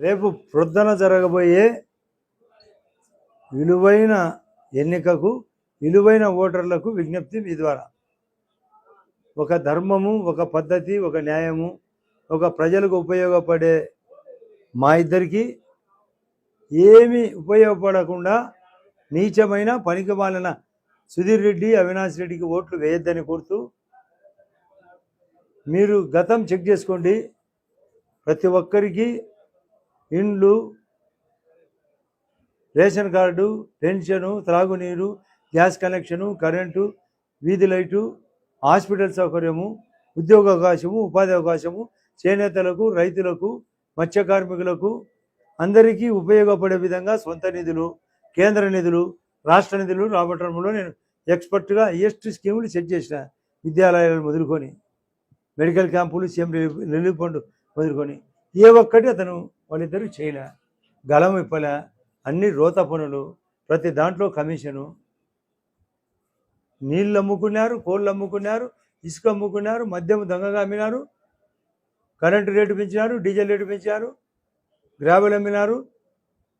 రేపు ప్రొద్దున జరగబోయే విలువైన ఎన్నికకు విలువైన ఓటర్లకు విజ్ఞప్తి మీ ద్వారా. ఒక ధర్మము ఒక పద్ధతి ఒక న్యాయము ఒక ప్రజలకు ఉపయోగపడే మా ఇద్దరికి ఏమి ఉపయోగపడకుండా నీచమైన పనికిమాలిన సుధీర్ రెడ్డి అవినాష్ రెడ్డికి ఓట్లు వేయొద్దని కోరుతూ మీరు గతం చెక్ చేసుకోండి. ప్రతి ఒక్కరికి ఇండ్లు రేషన్ కార్డు పెన్షను త్రాగునీరు గ్యాస్ కనెక్షను కరెంటు వీధి లైటు హాస్పిటల్ సౌకర్యము ఉద్యోగ అవకాశము ఉపాధి అవకాశము చేనేతలకు రైతులకు మత్స్య కార్మికులకు అందరికీ ఉపయోగపడే విధంగా సొంత నిధులు కేంద్ర నిధులు రాష్ట్ర నిధులు రాబట్టడంలో నేను ఎక్స్పర్ట్గా హైయెస్ట్ స్కీములు సెట్ చేసిన విద్యాలయాలను మొదలుకొని మెడికల్ క్యాంపులు సీఎం రిలీఫ్ రిలీఫ్ ఫండ్ మొదలుకొని ఏ ఒక్కటి అతను వాళ్ళిద్దరూ చేయలే. గలం ఇప్పలే అన్ని రోత పనులు ప్రతి దాంట్లో కమిషను. నీళ్ళు అమ్ముకున్నారు కోళ్ళు అమ్ముకున్నారు ఇసుక అమ్ముకున్నారు మద్యం దొంగగా అమ్మినారు కరెంటు రేటు పెంచినారు డీజిల్ రేటు పెంచారు గ్రావెల్ అమ్మినారు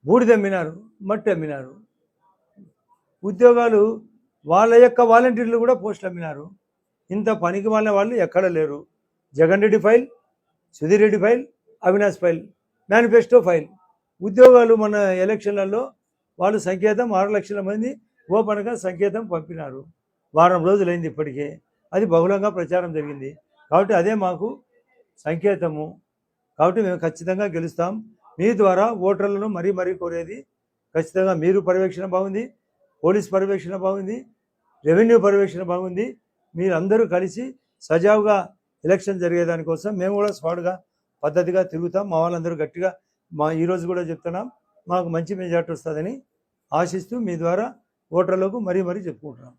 బూడిద అమ్మినారు మట్టి అమ్మినారు. ఉద్యోగాలు వాళ్ళ యొక్క వాలంటీర్లు కూడా పోస్టులు అమ్మినారు. ఇంత పనికి వాళ్ళ వాళ్ళు ఎక్కడ లేరు. Jagan Reddy file Sudheer Reddy file Avinash file manifesto file. ఉద్యోగాలు మన ఎలక్షన్లలో వాళ్ళు సంకేతం ఆరు లక్షల మంది ఓపెన్గా సంకేతం పంపినారు. వారం రోజులైంది ఇప్పటికే. అది బహుళంగా ప్రచారం జరిగింది. కాబట్టి అదే మాకు సంకేతము. కాబట్టి మేము ఖచ్చితంగా గెలుస్తాం. మీ ద్వారా ఓటర్లను మరీ మరీ కోరేది ఖచ్చితంగా మీరు పర్యవేక్షణ బాగుంది పోలీస్ పర్యవేక్షణ బాగుంది రెవెన్యూ పర్యవేక్షణ బాగుంది. మీరందరూ కలిసి సజావుగా ఎలక్షన్ జరిగేదానికోసం మేము కూడా స్పాట్గా పద్ధతిగా తిరుగుతాం. మా వాళ్ళందరూ గట్టిగా మా ఈరోజు కూడా చెప్తున్నాం. మాకు మంచి మెజార్టీ వస్తుందని ఆశిస్తూ మీ ద్వారా ఓటర్లకు మరీ మరీ చెప్పుకుంటున్నాం.